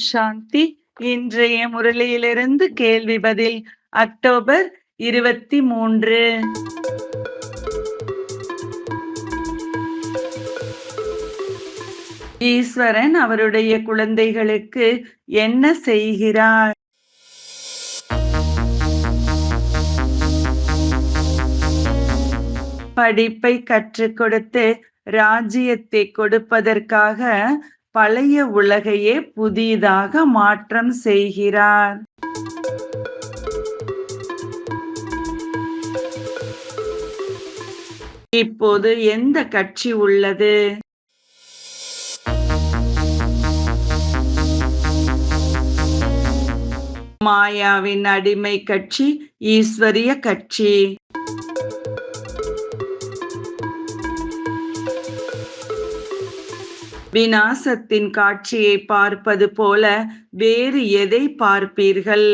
சாந்தி. இன்றைய முரளியிலிருந்து கேள்வி பதில் அக்டோபர் இருபத்தி மூன்று. ஈஸ்வரன் அவருடைய குழந்தைகளுக்கு என்ன செய்கிறார்? படிப்பை கற்றுக் கொடுத்து ராஜ்யத்தை கொடுப்பதற்காக பழைய உலகையே புதிதாக மாற்றம் செய்கிறார். இப்போது எந்த கட்சி உள்ளது? மாயாவின் அடிமை கட்சி ஈஸ்வரிய கட்சி. விநாசத்தின் காட்சியை பார்ப்பது போல வேறு எதை பார்ப்பீர்கள்?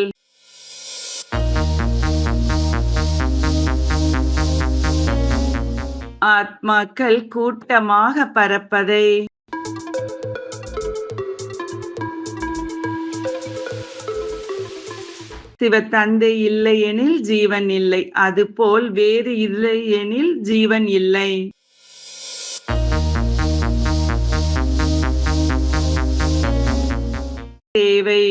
ஆத்மாக்கள் கூட்டமாக பறப்பதை. சிவ தந்தை இல்லை எனில் ஜீவன் இல்லை அதுபோல் வேறு இல்லை எனில் ஜீவன் இல்லை. தேவை.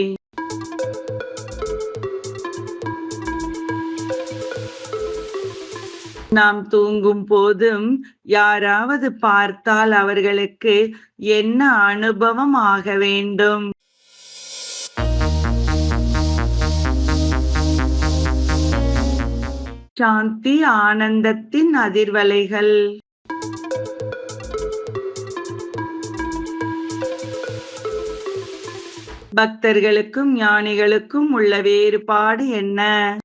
நாம் தூங்கும் போதும் யாராவது பார்த்தால் அவர்களுக்கு என்ன அனுபவம் ஆக வேண்டும்? சாந்தி ஆனந்தத்தின் அதிர்வலைகள். பக்தர்களுக்கும் ஞானிகளுக்கும் உள்ள வேறுபாடு என்ன?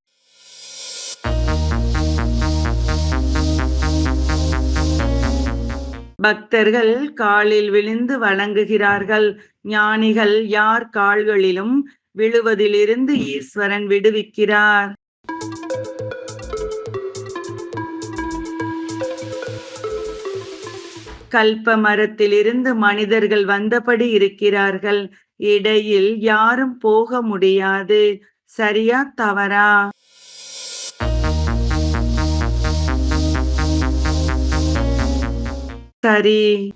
பக்தர்கள் காலில் விழுந்து வணங்குகிறார்கள். ஞானிகள் யார் கால்களிலும் விழுவதிலிருந்து ஈஸ்வரன் விடுவிக்கிறார். கல்ப மரத்திலிருந்து மனிதர்கள் வந்தபடி இருக்கிறார்கள். இடையில் யாரும் போக முடியாது. சரியா தவறா? சரி.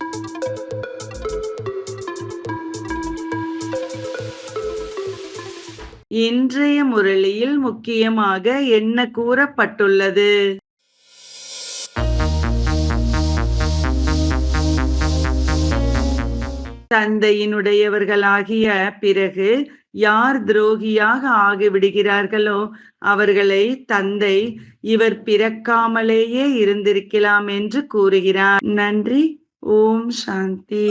இன்றைய முரளியில் முக்கியமாக என்ன கூறப்பட்டுள்ளது? தந்தையினுடையவர்களாகிய பிறகு யார் துரோகியாக ஆகிவிடுகிறார்களோ அவர்களை தந்தை இவர் பிறக்காமலேயே இருந்திருக்கலாம் என்று கூறுகிறார். நன்றி. ஓம் சாந்தி.